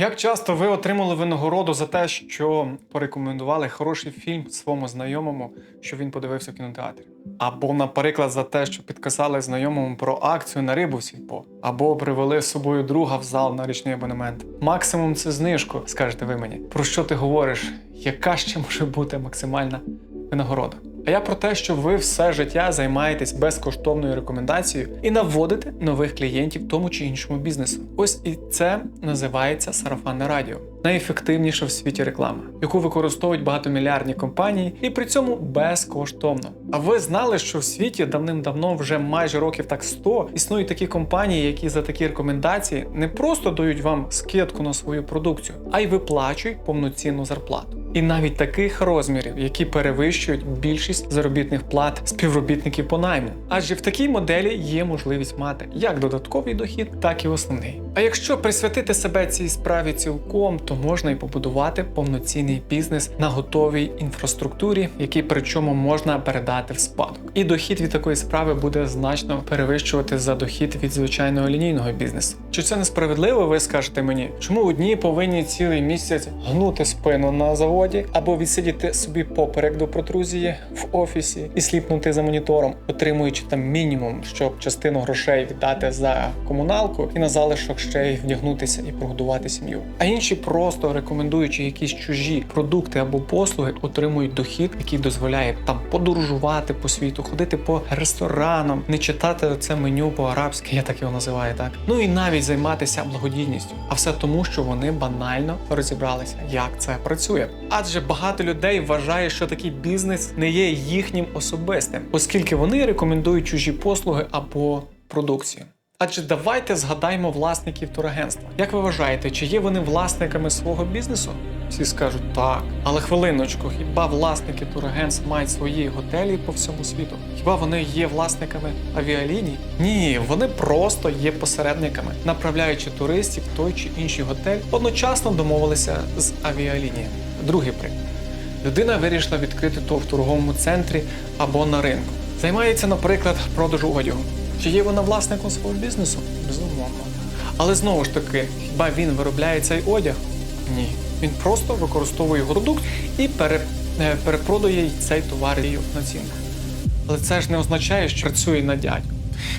Як часто ви отримали винагороду за те, що порекомендували хороший фільм своєму знайомому, що він подивився в кінотеатрі? Або, наприклад, за те, що підказали знайомому про акцію на рибу сільпо, або привели з собою друга в зал на річний абонемент. Максимум це знижку, скажете ви мені. Про що ти говориш? Яка ще може бути максимальна винагорода? А я про те, що ви все життя займаєтесь безкоштовною рекомендацією і наводите нових клієнтів тому чи іншому бізнесу. Ось і це називається сарафанне радіо. Найефективніша в світі реклама, яку використовують багатомільярдні компанії, і при цьому безкоштовно. А ви знали, що в світі давним-давно вже майже років так 100 існують такі компанії, які за такі рекомендації не просто дають вам скидку на свою продукцію, а й виплачують повноцінну зарплату. І навіть таких розмірів, які перевищують більшість заробітних плат співробітників по найму. Адже в такій моделі є можливість мати як додатковий дохід, так і основний. А якщо присвятити себе цій справі цілком, то можна і побудувати повноцінний бізнес на готовій інфраструктурі, який причому можна передати в спадок. І дохід від такої справи буде значно перевищувати за дохід від звичайного лінійного бізнесу. Чи це несправедливо? Ви скажете мені, чому одні повинні цілий місяць гнути спину на заводі або відсидіти собі поперек до протрузії в офісі і сліпнути за монітором, отримуючи там мінімум, щоб частину грошей віддати за комуналку і на залишок ще й вдягнутися і прогодувати сім'ю. А інші просто рекомендуючи якісь чужі продукти або послуги, отримують дохід, який дозволяє там подорожувати по світу, ходити по ресторанам, не читати це меню по-арабськи, я так його називаю, так ну і навіть займатися благодійністю. А все тому, що вони банально розібралися, як це працює. Адже багато людей вважає, що такий бізнес не є їхнім особистим, оскільки вони рекомендують чужі послуги або продукцію. Адже давайте згадаємо власників турагентства. Як ви вважаєте, чи є вони власниками свого бізнесу? Всі скажуть так. Але хвилиночку, хіба власники турагентств мають свої готелі по всьому світу? Хіба вони є власниками авіаліній? Ні, вони просто є посередниками, направляючи туристів в той чи інший готель, одночасно домовилися з авіалініями. Другий приклад. Людина вирішила відкрити то в торговому центрі або на ринку. Займається, наприклад, продажу одягу. Чи є вона власником свого бізнесу? Безумовно. Але знову ж таки, хіба він виробляє цей одяг? Ні. Він просто використовує продукт і пере, е, перепродає цей товар її націнку. Але це ж не означає, що працює на дядю,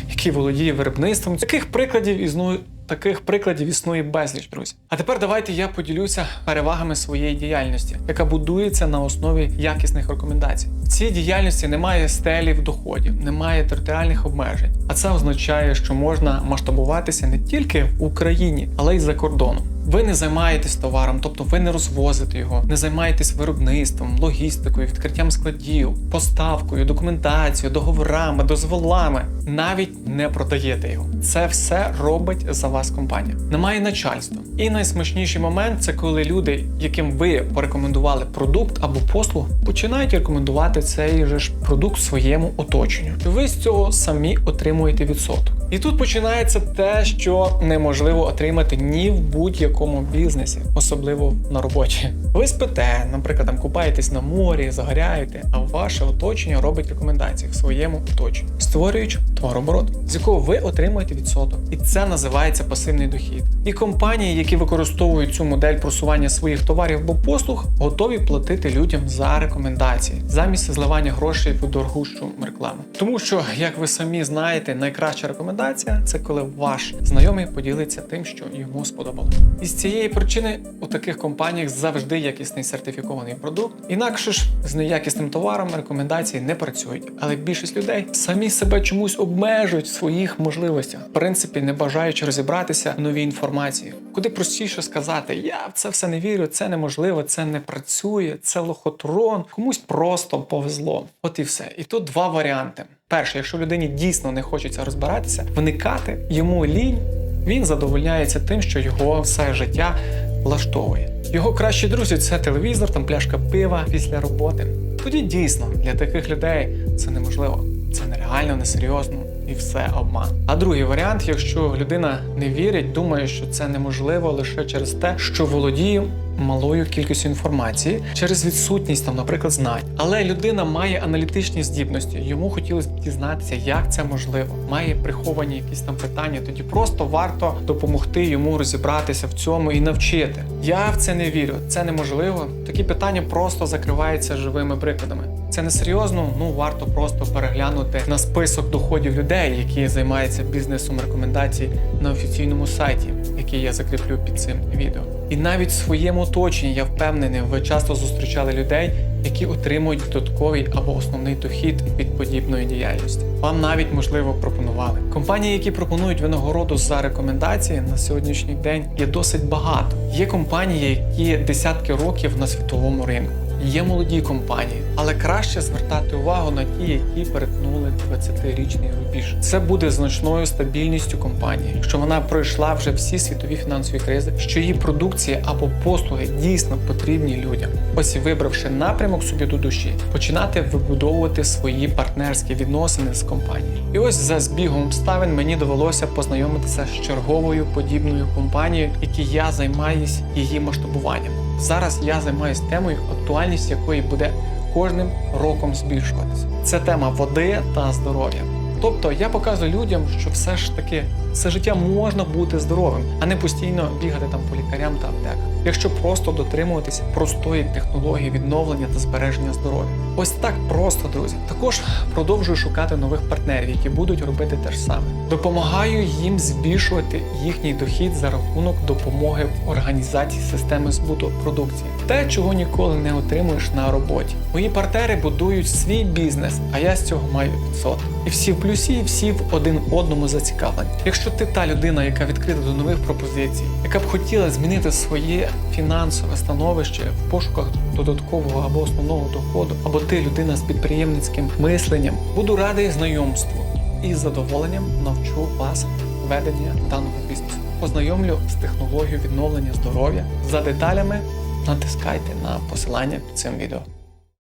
який володіє виробництвом. Таких прикладів існує. Таких прикладів існує безліч, друзі. А тепер давайте я поділюся перевагами своєї діяльності, яка будується на основі якісних рекомендацій. В цій діяльності немає стелів доходів, немає територіальних обмежень. А це означає, що можна масштабуватися не тільки в Україні, але й за кордоном. Ви не займаєтесь товаром, тобто ви не розвозите його, не займаєтесь виробництвом, логістикою, відкриттям складів, поставкою, документацією, договорами, дозволами. Навіть не продаєте його. Це все робить за вас компанія. Немає начальства. І найсмачніший момент це коли люди, яким ви порекомендували продукт або послугу, починають рекомендувати цей же ж продукт своєму оточенню. Ви з цього самі отримуєте відсоток. І тут починається те, що неможливо отримати ні в будь-якому бізнесі, особливо на роботі. Ви спите, наприклад, там купаєтесь на морі, загоряєте, а ваше оточення робить рекомендації в своєму оточенні, створюючи товарооборот, з якого ви отримуєте відсоток. І це називається пасивний дохід. І компанії, які використовують цю модель просування своїх товарів або послуг, готові платити людям за рекомендації замість зливання грошей в дорогущу рекламу. Тому що, як ви самі знаєте, найкраща рекомендація це коли ваш знайомий поділиться тим, що йому сподобалось. І з цієї причини у таких компаніях завжди якісний сертифікований продукт. Інакше ж з неякісним товаром рекомендації не працюють. Але більшість людей самі себе чомусь обмежують в своїх можливостях, в принципі, не бажаючи розібратися в новій інформації. Куди простіше сказати, я в це все не вірю, це неможливо, це не працює, це лохотрон. Комусь просто повезло. От і все. І тут два варіанти. Перше, якщо людині дійсно не хочеться розбиратися, вникати йому лінь, він задовольняється тим, що його все життя влаштовує. Його кращі друзі це телевізор, там пляшка пива після роботи. Тоді дійсно для таких людей це неможливо, це нереально, несерйозно і все обман. А другий варіант, якщо людина не вірить, думає, що це неможливо лише через те, що володіє малою кількістю інформації через відсутність там, наприклад, знань. Але людина має аналітичні здібності. Йому хотілося дізнатися, як це можливо. Має приховані якісь там питання. Тоді просто варто допомогти йому розібратися в цьому і навчити. Я в це не вірю. Це неможливо. Такі питання просто закриваються живими прикладами. Це не серйозно. Ну варто просто переглянути на список доходів людей, які займаються бізнесом рекомендацій на офіційному сайті, який я закріплю під цим відео. І навіть в своєму оточенні я впевнений, ви часто зустрічали людей, які отримують додатковий або основний дохід від подібної діяльності. Вам навіть можливо пропонували. Компанії, які пропонують винагороду за рекомендації на сьогоднішній день, є досить багато. Є компанії, які десятки років на світовому ринку. Є молоді компанії, але краще звертати увагу на ті, які перетнули 20-річний рубіж. Це буде значною стабільністю компанії, що вона пройшла вже всі світові фінансові кризи, що її продукція або послуги дійсно потрібні людям. Ось вибравши напрямок собі до душі, починати вибудовувати свої партнерські відносини з компанією. І ось за збігом обставин мені довелося познайомитися з черговою подібною компанією, які я займаюсь її масштабуванням. Зараз я займаюся темою, актуальність якої буде кожним роком збільшуватися. Це тема води та здоров'я. Тобто я показую людям, що все ж таки все життя можна бути здоровим, а не постійно бігати там по лікарям та аптеках, якщо просто дотримуватися простої технології відновлення та збереження здоров'я. Ось так просто, друзі. Також продовжую шукати нових партнерів, які будуть робити те ж саме. Допомагаю їм збільшувати їхній дохід за рахунок допомоги в організації системи збуту продукції, те, чого ніколи не отримуєш на роботі. Мої партнери будують свій бізнес, а я з цього маю відсоток. І всі в плюсі, і всі в один одному зацікавлені. Якщо ти та людина, яка відкрита до нових пропозицій, яка б хотіла змінити своє фінансове становище в пошуках додаткового або основного доходу, або ти людина з підприємницьким мисленням, буду радий знайомству і з задоволенням навчу вас ведення даного бізнесу. Познайомлю з технологією відновлення здоров'я за деталями. Натискайте на посилання під цим відео.